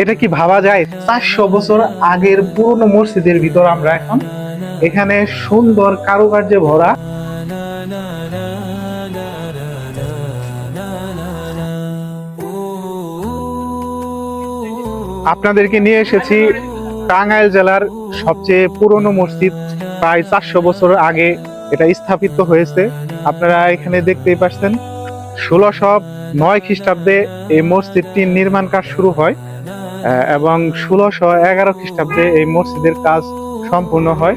এটা কি ভাবা যায়? চারশো বছর আগের পুরনো মসজিদের ভিতর আমরা এখন? এখানে সুন্দর কারুকার্যে ভরা। আপনাদেরকে নিয়ে এসেছি টাঙ্গাইল জেলার সবচেয়ে পুরনো মসজিদ। প্রায় চারশো বছর আগে এটা স্থাপিত হয়েছে। আপনারা এখানে দেখতেই পাচ্ছেন, ষোলোশো নয় খ্রিস্টাব্দে এই মসজিদটির নির্মাণ কাজ শুরু হয়। এবং ষোলোশো এগারো খ্রিস্টাব্দে এই মসজিদের কাজ সম্পূর্ণ হয়।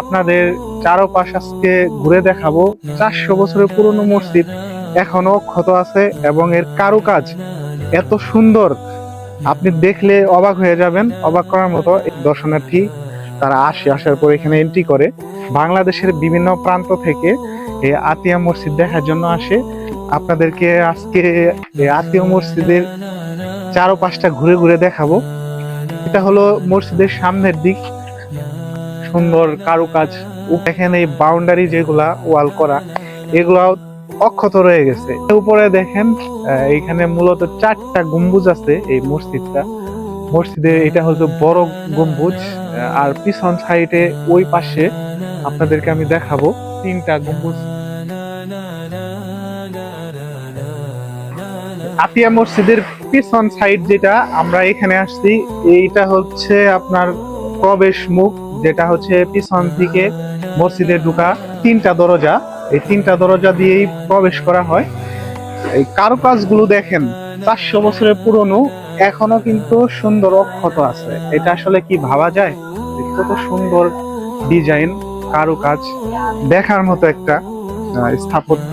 আপনাদের চারোপাশ আজকে ঘুরে দেখাবো। চারশো বছরের পুরনো মসজিদ এখনও ক্ষত আছে এবং এর কারুকাজ এত সুন্দর। আপনি দেখলে অবাক হয়ে যাবেন। অবাক করার মতো দর্শনার্থী তারা আসে, আসার পর এখানে এন্ট্রি করে। বাংলাদেশের বিভিন্ন প্রান্ত থেকে এই আতিয়া মসজিদ দেখার জন্য আসে। আপনাদেরকে আজকে আতিয়া মসজিদের চারোপাশটা ঘুরে ঘুরে দেখাবো। এটা হলো মসজিদের সামনের দিক। সুন্দর কারুকাজ। দেখেন এই বাউন্ডারি যেগুলা ওয়াল করা এগুলাও অক্ষত রয়ে গেছে। উপরে দেখেন আহ, এইখানে মূলত চারটা গম্বুজ আছে এই মসজিদটা। মসজিদের এটা হচ্ছে বড় গম্বুজ আর পিছন সাইডে ওই পাশে আপনাদেরকে আমি দেখাবো তিনটা গম্বুজ। আতিয়া মসজিদের পিছন সাইড যেটা আমরা এখানে আসছি, এইটা হচ্ছে আপনার প্রবেশ মুখ, যেটা হচ্ছে পিছন দিকে মসজিদে ঢুকা, তিনটা দরজা। এই তিনটা দরজা দিয়েই প্রবেশ করা হয়। এই কারুকাজগুলো দেখেন, চারশো বছরের পুরনো, এখনও কিন্তু সুন্দর অক্ষত আছে। এটা আসলে কি ভাবা যায়? কত সুন্দর ডিজাইন, কারুকাজ, দেখার মতো একটা স্থাপত্য।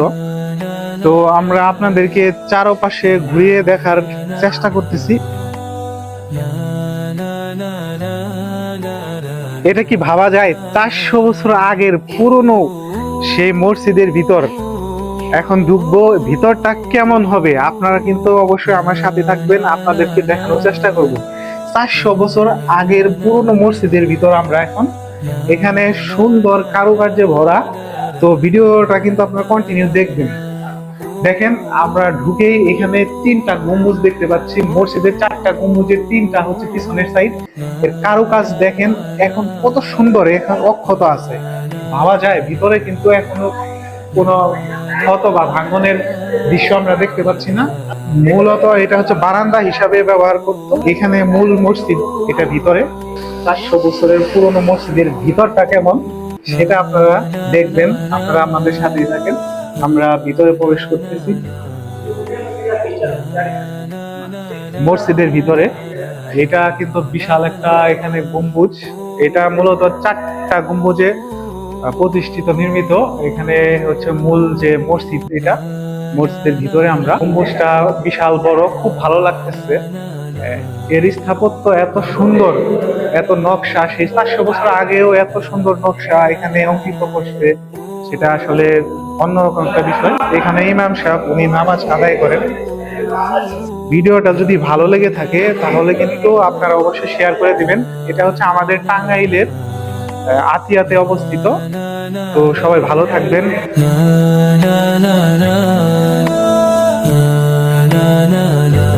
তো আমরা আপনাদেরকে চারপাশে ঘুরিয়ে দেখার চেষ্টা করতেছি। এটা কি ভাবা যায়? চারশো বছর আগের পুরনো সেই মসজিদের ভিতর। এখন ঢুকবো, ভিতরটা কেমন হবে? আপনারা কিন্তু অবশ্যই আমার সাথে থাকবেন, আপনাদেরকে দেখানোর চেষ্টা করব। চারশো বছর আগের পুরনো মসজিদের ভিতর আমরা এখন। এখানে সুন্দর কারুকার্যে ভরা। তো ভিডিওটা কিন্তু আপনারা কন্টিনিউ দেখবেন। দেখেন, আমরা ঢুকেই এখানে তিনটা গম্বুজ দেখতে পাচ্ছি। মসজিদের চারটা গম্বুজের তিনটা হচ্ছে পিছনের সাইড এর কারুকাজ দেখেন, এখন কত সুন্দর, এখন অক্ষত আছে। ভাবা যায়, ভিতরে কিন্তু এখনও কোনো ক্ষত বা ভাঙনের দৃশ্য আমরা দেখতে পাচ্ছি না। মূলত এটা হচ্ছে বারান্দা হিসাবে ব্যবহার করতো। এখানে মূল মসজিদ, এটা ভিতরে। চারশো বছরের পুরনো মসজিদের ভিতরটা কেমন, সেটা আপনারা দেখবেন। আপনারা আমাদের সাথেই থাকেন। আমরা ভিতরে প্রবেশ করতেছি। মসজিদের ভিতরে। এটা কিন্তু বিশাল একটা এখানে গম্বুজ। এটা মূলত চারটা গম্বুজে প্রতিষ্ঠিত, নির্মিত। এখানে হচ্ছে মূল যে মসজিদ এটা। মসজিদের ভিতরে আমরা গম্বুজটা বিশাল বড়, খুব ভালো লাগতেছে। এর স্থাপত্য এত সুন্দর, এত নকশা। সেই চারশো বছর আগেও এত সুন্দর নকশা এখানে অঙ্কিত করছে। সেটা আসলে অন্যরকম একটা বিষয় এখানে ইমাম সাহেব উনি নামাজ আদায় করেন ভিডিওটা যদি ভালো লেগে থাকে তাহলে কিন্তু আপনারা অবশ্যই শেয়ার করে দিবেন এটা হচ্ছে আমাদের টাঙ্গাইলের আতিয়াতে অবস্থিত তো সবাই ভালো থাকবেন না না না না না